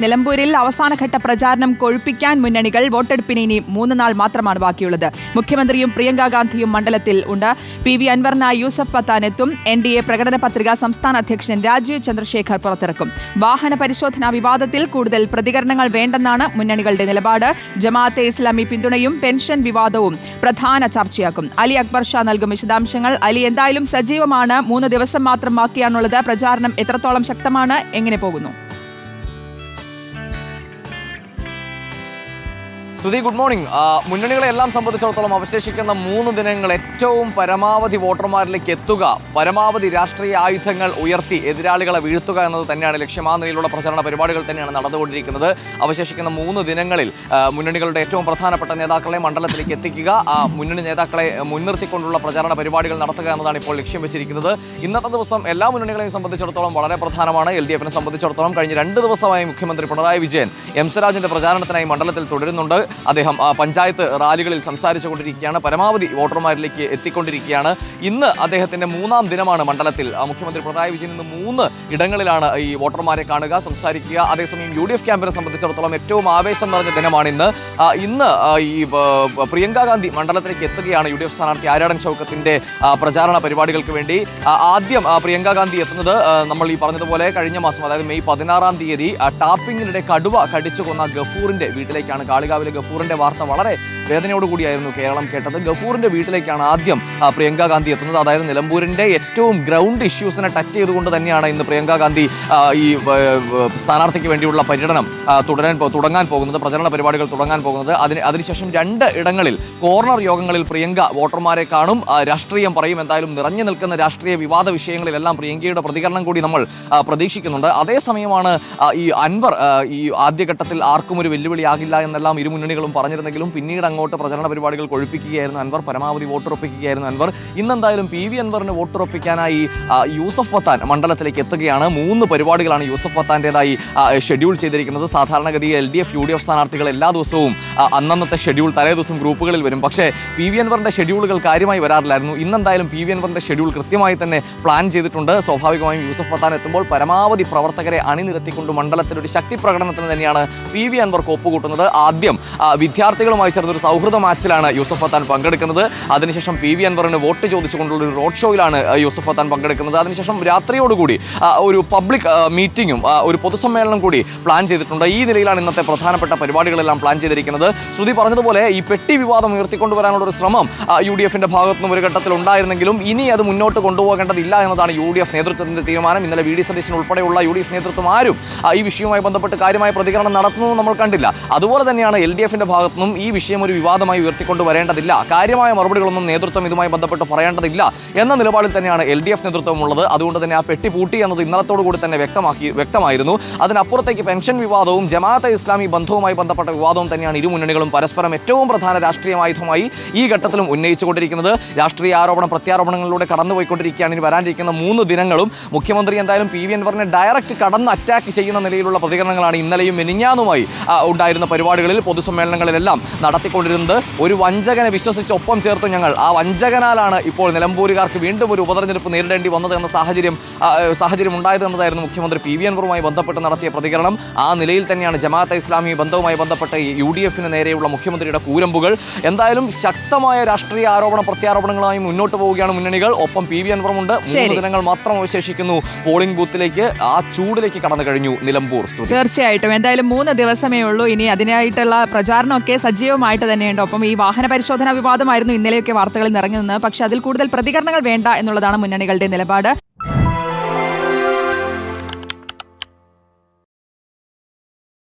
നിലമ്പൂരിൽ അവസാനഘട്ട പ്രചാരണം കൊഴുപ്പിക്കാൻ മുന്നണികൾ വോട്ടെടുപ്പിന് ഇനി മൂന്ന് നാൾ മാത്രമാണ് ബാക്കിയുള്ളത്. മുഖ്യമന്ത്രിയും പ്രിയങ്ക ഗാന്ധിയും മണ്ഡലത്തിൽ ഉണ്ട്. പി വി അൻവറിനായി യൂസഫ് പത്താനെത്തും എൻ ഡി എ പ്രകടന പത്രിക സംസ്ഥാന അധ്യക്ഷൻ രാജീവ് ചന്ദ്രശേഖർ പുറത്തിറക്കും. വാഹന പരിശോധനാ വിവാദത്തിൽ കൂടുതൽ പ്രതികരണങ്ങൾ വേണ്ടെന്നാണ് മുന്നണികളുടെ നിലപാട്. ജമാഅത്തെ ഇസ്ലാമി പിന്തുണയും പെൻഷൻ വിവാദവും പ്രധാന ചർച്ചയാക്കും. അലി അക്ബർ ഷാ നൽകും വിശദാംശങ്ങൾ. അലി എന്തായാലും സജീവമാണ്. മൂന്ന് ദിവസം മാത്രം ബാക്കിയാണുള്ളത്. പ്രചാരണം എത്രത്തോളം ശക്തമാണ്? എങ്ങനെ പോകുന്നു? ശ്രുതി ഗുഡ് മോർണിംഗ് മുന്നണികളെല്ലാം സംബന്ധിച്ചിടത്തോളം അവശേഷിക്കുന്ന മൂന്ന് ദിനങ്ങൾ ഏറ്റവും പരമാവധി വോട്ടർമാരിലേക്ക് എത്തുക പരമാവധി രാഷ്ട്രീയ ആയുധങ്ങൾ ഉയർത്തി എതിരാളികളെ വീഴ്ത്തുക എന്നത് തന്നെയാണ് ലക്ഷ്യം. ആ നിലയിലുള്ള പ്രചരണ പരിപാടികൾ തന്നെയാണ് നടന്നുകൊണ്ടിരിക്കുന്നത്. അവശേഷിക്കുന്ന മൂന്ന് ദിനങ്ങളിൽ മുന്നണികളുടെ ഏറ്റവും പ്രധാനപ്പെട്ട നേതാക്കളെ മണ്ഡലത്തിലേക്ക് എത്തിക്കുക ആ മുന്നണി നേതാക്കളെ മുൻനിർത്തിക്കൊണ്ടുള്ള പ്രചാരണ പരിപാടികൾ നടത്തുക എന്നതാണ് ഇപ്പോൾ ലക്ഷ്യം വെച്ചിരിക്കുന്നത്. ഇന്നത്തെ ദിവസം എല്ലാ മുന്നണികളെയും സംബന്ധിച്ചിടത്തോളം വളരെ പ്രധാനമാണ്. എൽ ഡി എഫിനെ സംബന്ധിച്ചിടത്തോളം കഴിഞ്ഞ രണ്ട് ദിവസമായി മുഖ്യമന്ത്രി പിണറായി വിജയൻ എം സ്വരാജിന്റെ പ്രചാരണത്തിനായി മണ്ഡലത്തിൽ തുടരുന്നുണ്ട്. അദ്ദേഹം പഞ്ചായത്ത് റാലികളിൽ സംസാരിച്ചു കൊണ്ടിരിക്കുകയാണ് പരമാവധി വോട്ടർമാരിലേക്ക് എത്തിക്കൊണ്ടിരിക്കുകയാണ്. ഇന്ന് അദ്ദേഹത്തിന്റെ മൂന്നാം ദിനമാണ് മണ്ഡലത്തിൽ. മുഖ്യമന്ത്രി പിണറായി വിജയൻ ഇന്ന് മൂന്ന് ഇടങ്ങളിലാണ് ഈ വോട്ടർമാരെ കാണുക സംസാരിക്കുക. അതേസമയം യു ഡി എഫ് ക്യാമ്പിനെ സംബന്ധിച്ചിടത്തോളം ഏറ്റവും ആവേശം നിറഞ്ഞ ദിനമാണ് ഇന്ന്. ഇന്ന് ഈ പ്രിയങ്ക ഗാന്ധി മണ്ഡലത്തിലേക്ക് എത്തുകയാണ് യു ഡി എഫ് സ്ഥാനാർത്ഥി ആരാടൻ ഷൗക്കത്തിന്റെ പ്രചാരണ പരിപാടികൾക്ക് വേണ്ടി. ആദ്യം പ്രിയങ്ക ഗാന്ധി എത്തുന്നത് നമ്മൾ ഈ പറഞ്ഞതുപോലെ കഴിഞ്ഞ മാസം അതായത് മെയ് പതിനാറാം തീയതി ടാപ്പിങ്ങിനിടെ കടുവ കടിച്ചു കൊന്ന ഗഫൂറിന്റെ വീട്ടിലേക്കാണ്. കാളികാവിലെ ഗഫൂറിന്റെ വാർത്ത വളരെ വേദനയോടുകൂടിയായിരുന്നു കേരളം കേട്ടത്. ഗഫൂറിന്റെ വീട്ടിലേക്കാണ് ആദ്യം പ്രിയങ്ക ഗാന്ധി എത്തുന്നത്. അതായത് നിലമ്പൂരിന്റെ ഏറ്റവും ഗ്രൗണ്ട് ഇഷ്യൂസിനെ ടച്ച് ചെയ്തുകൊണ്ട് തന്നെയാണ് ഇന്ന് പ്രിയങ്ക ഗാന്ധി ഈ സ്ഥാനാർത്ഥിക്ക് വേണ്ടിയുള്ള പര്യടനം തുടരാൻ തുടങ്ങാൻ പോകുന്നത് പ്രചരണ പരിപാടികൾ തുടങ്ങാൻ പോകുന്നത്. അതിന് അതിനുശേഷം രണ്ട് ഇടങ്ങളിൽ കോർണർ യോഗങ്ങളിൽ പ്രിയങ്ക വോട്ടർമാരെ കാണും രാഷ്ട്രീയം പറയും. എന്തായാലും നിറഞ്ഞു നിൽക്കുന്ന രാഷ്ട്രീയ വിവാദ വിഷയങ്ങളിലെല്ലാം പ്രിയങ്കയുടെ പ്രതികരണം കൂടി നമ്മൾ പ്രതീക്ഷിക്കുന്നുണ്ട്. അതേസമയമാണ് ഈ അൻവർ ഈ ആദ്യഘട്ടത്തിൽ ആർക്കും ഒരു വെല്ലുവിളിയാകില്ല എന്നെല്ലാം ഇരു മുന്നണികളും പറഞ്ഞിരുന്നെങ്കിലും പിന്നീട് അങ്ങോട്ട് പ്രചരണ പരിപാടികൾ കൊഴുപ്പിക്കുകയായിരുന്നു അൻവർ പരമാവധി വോട്ടുറപ്പിക്കുകയായിരുന്നു അൻവർ. ഇന്നെന്തായാലും പി വി അൻവറിന് വോട്ടുറപ്പിക്കാനായി യൂസഫ് പത്താൻ മണ്ഡലത്തിലേക്ക് എത്തുകയാണ്. മൂന്ന് പരിപാടികളാണ് യൂസഫ് പത്താന്റെതായി ഷെഡ്യൂൾ ചെയ്തിരിക്കുന്നത്. സാധാരണഗതിയിൽ L D F U D F സ്ഥാനാർത്ഥികൾ എല്ലാ ദിവസവും അന്നന്നത്തെ ഷെഡ്യൂൾ തലേ ദിവസം ഗ്രൂപ്പുകളിൽ വരും. പക്ഷേ പി വി അൻവറിന്റെ ഷെഡ്യൂളുകൾ കാര്യമായി വരാറില്ലായിരുന്നു. ഇന്നെന്തായാലും പി വി അൻവറിന്റെ ഷെഡ്യൂൾ കൃത്യമായി തന്നെ പ്ലാൻ ചെയ്തിട്ടുണ്ട്. സ്വാഭാവികമായും യൂസഫ് പത്താൻ എത്തുമ്പോൾ പരമാവധി പ്രവർത്തകരെ അണിനിരത്തിക്കൊണ്ട് മണ്ഡലത്തിൽ ഒരു ശക്തി പ്രകടനത്തിന് തന്നെയാണ് പി വി അൻവർ കോപ്പുകൂട്ടുന്നത് ആദ്യം വിദ്യാർത്ഥികളുമായി ചേർന്ന ഒരു സൗഹൃദ മാച്ചിലാണ് യൂസഫ് അത്താൻ പങ്കെടുക്കുന്നത്. അതിനുശേഷം പി വി അൻവറിന് വോട്ട് ചോദിച്ചുകൊണ്ടുള്ള ഒരു റോഡ് ഷോയിലാണ് യൂസഫ് പത്താൻ പങ്കെടുക്കുന്നത്. അതിനുശേഷം രാത്രിയോടുകൂടി ഒരു പബ്ലിക് മീറ്റിങ്ങും ഒരു പൊതുസമ്മേളനം കൂടി പ്ലാൻ ചെയ്തിട്ടുണ്ട്. ഈ നിലയിലാണ് ഇന്നത്തെ പ്രധാനപ്പെട്ട പരിപാടികളെല്ലാം പ്ലാൻ ചെയ്തിരിക്കുന്നത്. ശ്രുതി പറഞ്ഞതുപോലെ ഈ പെട്ടി വിവാദം ഉയർത്തിക്കൊണ്ടുവരാനുള്ള ഒരു ശ്രമം യു ഡി എഫിന്റെ ഭാഗത്തു നിന്നും ഒരു ഘട്ടത്തിൽ ഉണ്ടായിരുന്നെങ്കിലും ഇനി അത് മുന്നോട്ട് കൊണ്ടുപോകേണ്ടതില്ല എന്നതാണ് യു ഡി എഫ് നേതൃത്വത്തിന്റെ തീരുമാനം. ഇന്നലെ വി ഡി സതീശൻ ഉൾപ്പെടെയുള്ള യു ഡി എഫ് നേതൃത്വം ആരും ഈ വിഷയവുമായി ബന്ധപ്പെട്ട് കാര്യമായ പ്രതികരണം നടത്തുന്നത് നമ്മൾ കണ്ടില്ല. അതുപോലെ തന്നെയാണ് എൽ ഡി എഫിന്റെ ഭാഗത്തു നിന്നും ഈ വിഷയം ഒരു വിവാദമായി ഉയർത്തിക്കൊണ്ട് വരേണ്ടതില്ല. കാര്യമായ മറുപടികളൊന്നും നേതൃത്വം ഇതുമായി ബന്ധപ്പെട്ട് പറയേണ്ടതില്ല എന്ന നിലപാടിൽ തന്നെയാണ് എൽ ഡി എഫ് നേതൃത്വം ഉള്ളത് അതുകൊണ്ട് തന്നെ ആ പെട്ടി പൂട്ടി എന്നത് ഇന്നലത്തോടു കൂടി തന്നെ വ്യക്തമാക്കി വ്യക്തമായിരുന്നു. അതിനപ്പുറത്തേക്ക് പെൻഷൻ വിവാദവും ജമാഅത്തെ ഇസ്ലാമി ബന്ധവുമായി ബന്ധപ്പെട്ട വിവാദവും തന്നെയാണ് ഇരു മുന്നണികളും പരസ്പരം ഏറ്റവും പ്രധാന രാഷ്ട്രീയ ആയുധമായി ഈ ഘട്ടത്തിലും ഉന്നയിച്ചുകൊണ്ടിരിക്കുന്നത്. രാഷ്ട്രീയ ആരോപണ പ്രത്യാരോപണങ്ങളിലൂടെ കടന്നുപോയിക്കൊണ്ടിരിക്കുകയാണ്. ഇനി വരാനിരിക്കുന്ന മൂന്ന് ദിനങ്ങളും മുഖ്യമന്ത്രി എന്തായാലും പി വി അൻവറിനെ ഡയറക്റ്റ് കടന്ന് അറ്റാക്ക് ചെയ്യുന്ന നിലയിലുള്ള പ്രതികരണങ്ങളാണ് ഇന്നലെയും മെനിഞ്ഞാന്നുമായി ഉണ്ടായിരുന്ന പരിപാടികളിൽ പൊതുസമ്മേളനങ്ങളിലെല്ലാം നടത്തിക്കൊണ്ടിരുന്നത്. ഒരു വഞ്ചകനെ വിശ്വസിച്ച് ഒപ്പം ചേർത്ത് ഞങ്ങൾ. ആ വഞ്ചകനാലാണ് ഇപ്പോൾ നിലമ്പൂരുകാർക്ക് വീണ്ടും ഒരു ഉപതെരഞ്ഞെടുപ്പ് നേരിടേണ്ടി വന്നത് എന്ന സാഹചര്യം സാഹചര്യം ഉണ്ടായത് എന്നതായിരുന്നു മുഖ്യമന്ത്രി പി വി അൻവറുമായി ബന്ധപ്പെട്ട് നടത്തിയ പ്രതികരണം. ആ നിലയിൽ തന്നെയാണ് ജമാഅത്തെ ഇസ്ലാമി ബന്ധവുമായി ബന്ധപ്പെട്ട യു ഡി എഫിന് നേരെയുള്ള മുഖ്യമന്ത്രിയുടെ കൂരമ്പുകൾ. എന്തായാലും ശക്തമായ രാഷ്ട്രീയ ആരോപണ പ്രത്യാരോപണങ്ങളുമായി മുന്നോട്ട് പോവുകയാണ് മുന്നണികൾ. ഒപ്പം പി വി അൻവറുമുണ്ട്. മൂന്ന് ദിനങ്ങൾ മാത്രം അവശേഷിക്കുന്നു. പോളിംഗ് ബൂത്തിലേക്ക് ആ ചൂടിലേക്ക് കടന്നു കഴിഞ്ഞു നിലമ്പൂർ. തീർച്ചയായിട്ടും. എന്തായാലും മൂന്ന് ദിവസമേ ഉള്ളൂ. ഇനി അതിനായിട്ടുള്ള പ്രചാരണമൊക്കെ സജീവമായിട്ട് തന്നെയുണ്ട്. ഒപ്പം ഈ വാഹന പരിശോധനാ വിവാദമായിരുന്നു ഇന്നലെയൊക്കെ വാർത്തകളിൽ നിറഞ്ഞു നിന്ന് പക്ഷേ അതിൽ കൂടുതൽ പ്രതികരണങ്ങൾ വേണ്ട എന്നുള്ളതാണ് മുന്നണികളുടെ നിലപാട്.